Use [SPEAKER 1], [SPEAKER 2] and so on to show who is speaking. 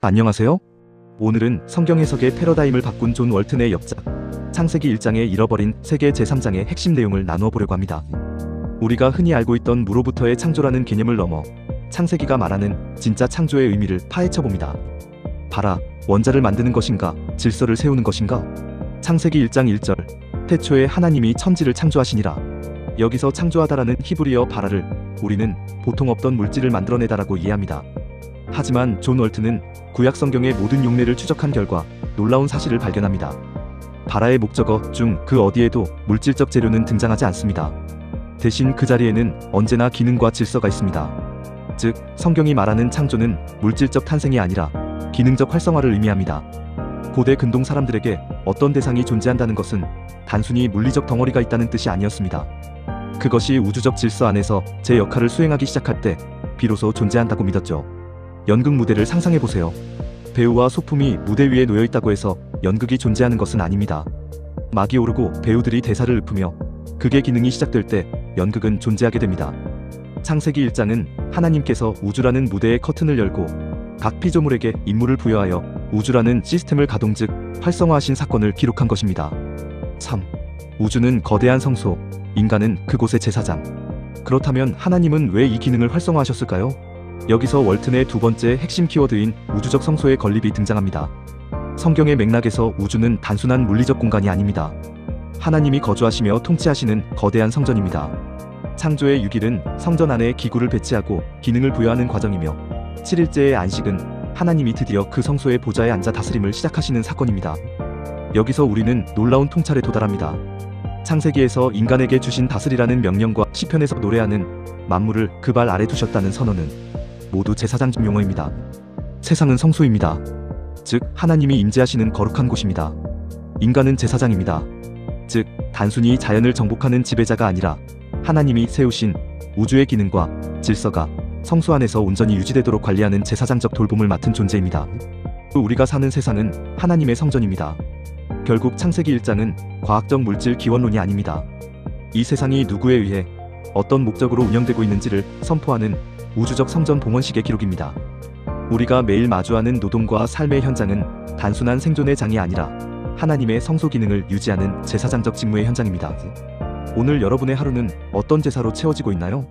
[SPEAKER 1] 안녕하세요. 오늘은 성경 해석의 패러다임을 바꾼 존 월튼의 역작 창세기 1장의 잃어버린 세계 제3장의 핵심 내용을 나누어 보려고 합니다. 우리가 흔히 알고 있던 무로부터의 창조라는 개념을 넘어 창세기가 말하는 진짜 창조의 의미를 파헤쳐 봅니다. 바라, 원자를 만드는 것인가, 질서를 세우는 것인가? 창세기 1장 1절, 태초에 하나님이 천지를 창조하시니라. 여기서 창조하다라는 히브리어 바라를 우리는 보통 없던 물질을 만들어내다라고 이해합니다. 하지만 존 월트는 구약 성경의 모든 용례를 추적한 결과 놀라운 사실을 발견합니다. 바라의 목적어 중 그 어디에도 물질적 재료는 등장하지 않습니다. 대신 그 자리에는 언제나 기능과 질서가 있습니다. 즉, 성경이 말하는 창조는 물질적 탄생이 아니라 기능적 활성화를 의미합니다. 고대 근동 사람들에게 어떤 대상이 존재한다는 것은 단순히 물리적 덩어리가 있다는 뜻이 아니었습니다. 그것이 우주적 질서 안에서 제 역할을 수행하기 시작할 때 비로소 존재한다고 믿었죠. 연극 무대를 상상해 보세요. 배우와 소품이 무대 위에 놓여 있다고 해서 연극이 존재하는 것은 아닙니다. 막이 오르고 배우들이 대사를 읊으며 극의 기능이 시작될 때 연극은 존재하게 됩니다. 창세기 1장은 하나님께서 우주라는 무대의 커튼을 열고 각 피조물에게 임무를 부여하여 우주라는 시스템을 가동 즉 활성화하신 사건을 기록한 것입니다. 3. 우주는 거대한 성소, 인간은 그곳의 제사장. 그렇다면 하나님은 왜 이 기능을 활성화하셨을까요? 여기서 월튼의 두 번째 핵심 키워드인 우주적 성소의 건립이 등장합니다. 성경의 맥락에서 우주는 단순한 물리적 공간이 아닙니다. 하나님이 거주하시며 통치하시는 거대한 성전입니다. 창조의 6일은 성전 안에 기구를 배치하고 기능을 부여하는 과정이며 7일째의 안식은 하나님이 드디어 그 성소의 보좌에 앉아 다스림을 시작하시는 사건입니다. 여기서 우리는 놀라운 통찰에 도달합니다. 창세기에서 인간에게 주신 다스리라는 명령과 시편에서 노래하는 만물을 그 발 아래 두셨다는 선언은 모두 제사장적 용어입니다. 세상은 성소입니다. 즉 하나님이 임재하시는 거룩한 곳입니다. 인간은 제사장입니다. 즉 단순히 자연을 정복하는 지배자가 아니라 하나님이 세우신 우주의 기능과 질서가 성소 안에서 온전히 유지되도록 관리하는 제사장적 돌봄을 맡은 존재입니다. 또 우리가 사는 세상은 하나님의 성전입니다. 결국 창세기 1장은 과학적 물질 기원론이 아닙니다. 이 세상이 누구에 의해 어떤 목적으로 운영되고 있는지를 선포하는 우주적 성전 봉헌식의 기록입니다. 우리가 매일 마주하는 노동과 삶의 현장은 단순한 생존의 장이 아니라 하나님의 성소 기능을 유지하는 제사장적 직무의 현장입니다. 오늘 여러분의 하루는 어떤 제사로 채워지고 있나요?